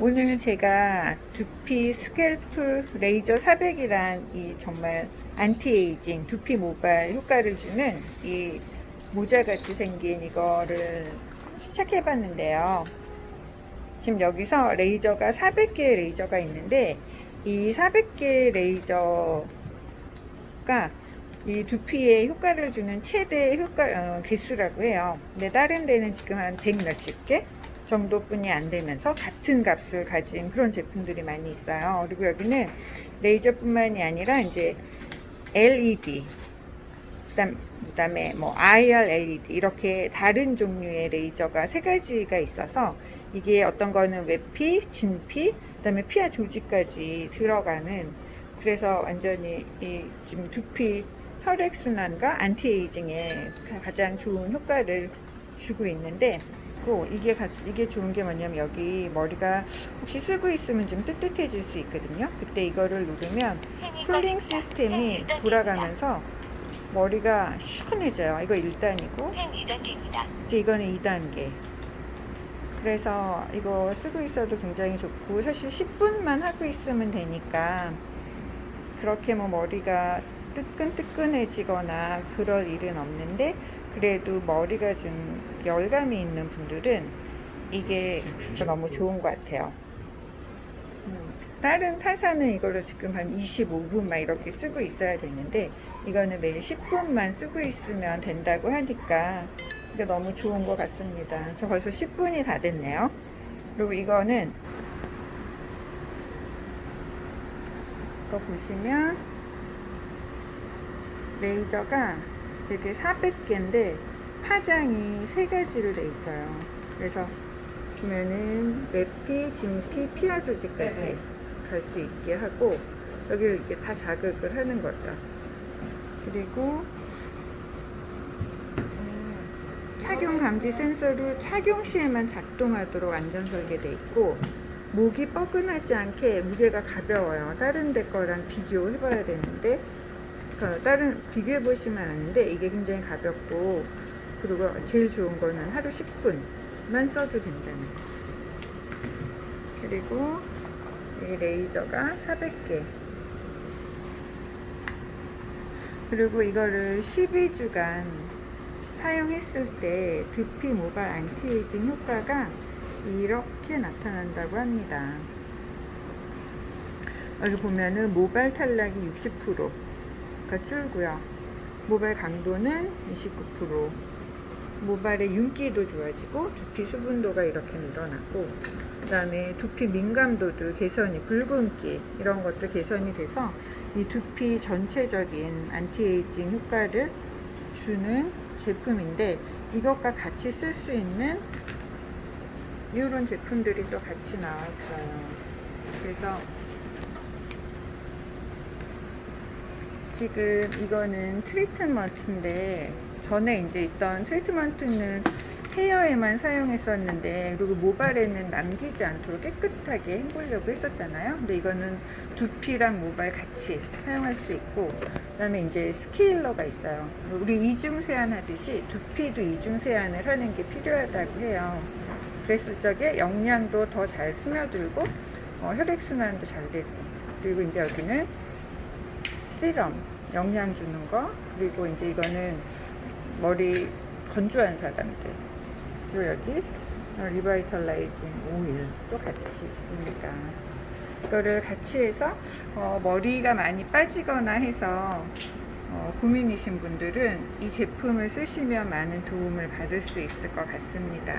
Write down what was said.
오늘 제가 두피 스캘프 레이저 400이란 이 정말 안티에이징 두피 모발 효과를 주는 이 모자같이 생긴 이거를 시착해 봤는데요. 지금 여기서 레이저가 400개의 레이저가 있는데 이 400개의 레이저가 이 두피에 효과를 주는 최대 효과 어, 개수라고 해요. 근데 다른 데는 지금 한 100 몇십 개 정도뿐이 안 되면서 같은 값을 가진 그런 제품들이 많이 있어요. 그리고 여기는 레이저뿐만이 아니라 이제 LED 그다음, 그다음에 뭐 IR LED 이렇게 다른 종류의 레이저가 세 가지가 있어서 이게 어떤 거는 외피, 진피, 그다음에 피하 조직까지 들어가는 그래서 완전히 이 지금 두피 혈액 순환과 안티에이징에 가장 좋은 효과를 주고 있는데 또 이게 가- 이게 좋은 게 뭐냐면 여기 머리가 혹시 쓰고 있으면 좀 뜨뜻해질 수 있거든요. 그때 이거를 누르면 쿨링 시스템이 돌아가면서 머리가 시원해져요. 이거 1단이고 행 2단계입니다. 이제 이거는 2단계. 그래서 이거 쓰고 있어도 굉장히 좋고 사실 10분만 하고 있으면 되니까 그렇게 뭐 머리가 뜨끈뜨끈해지거나 그럴 일은 없는데 그래도 머리가 좀 열감이 있는 분들은 이게 너무 좋은 것 같아요. 음, 다른 타사는 이거를 지금 한 25분 막 이렇게 쓰고 있어야 되는데 이거는 매일 10분만 쓰고 있으면 된다고 하니까 이게 너무 좋은 것 같습니다. 저 벌써 10분이 다 됐네요. 그리고 이거는 이거 보시면 레이저가 이렇게 400개인데 파장이 세 가지로 돼 있어요. 그래서 보면은 외피, 진피, 피하 조직까지 갈수 있게 하고 여기를 이렇게 다 자극을 하는 거죠. 그리고 음, 착용 감지 센서로 착용 시에만 작동하도록 안전 설계돼 있고 목이 뻐근하지 않게 무게가 가벼워요. 다른 데 거랑 비교해 봐야 되는데 그 다른 비교해 보시면 아는데 이게 굉장히 가볍고 그리고 제일 좋은 거는 하루 10분만 써도 된다는 거. 그리고 이 레이저가 400개. 그리고 이거를 12주간 사용했을 때 두피 모발 안티에이징 효과가 이렇게 나타난다고 합니다. 여기 보면은 모발 탈락이 60% 가 줄고요. 모발 강도는 29%. 모발의 윤기도 좋아지고 두피 수분도가 이렇게 늘어나고 그 다음에 두피 민감도도 개선이 붉은기 이런 것도 개선이 돼서 이 두피 전체적인 안티에이징 효과를 주는 제품인데 이것과 같이 쓸 수 있는 이런 제품들이 또 같이 나왔어요. 그래서 지금 이거는 트리트먼트인데 전에 이제 있던 트리트먼트는 헤어에만 사용했었는데 그리고 모발에는 남기지 않도록 깨끗하게 헹구려고 했었잖아요. 근데 이거는 두피랑 모발 같이 사용할 수 있고 그 다음에 이제 스케일러가 있어요. 우리 이중 세안 하듯이 두피도 이중 세안을 하는 게 필요하다고 해요. 그랬을 적에 영양도 더 잘 스며들고 어, 혈액 순환도 잘 되고 그리고 이제 여기는 시럼 영양 주는 거 그리고 이제 이거는 머리 건조한 사람들 그리고 여기 리바이털라이징 오일도 같이 있습니다. 이거를 같이 해서 어, 머리가 많이 빠지거나 해서 어, 고민이신 분들은 이 제품을 쓰시면 많은 도움을 받을 수 있을 것 같습니다.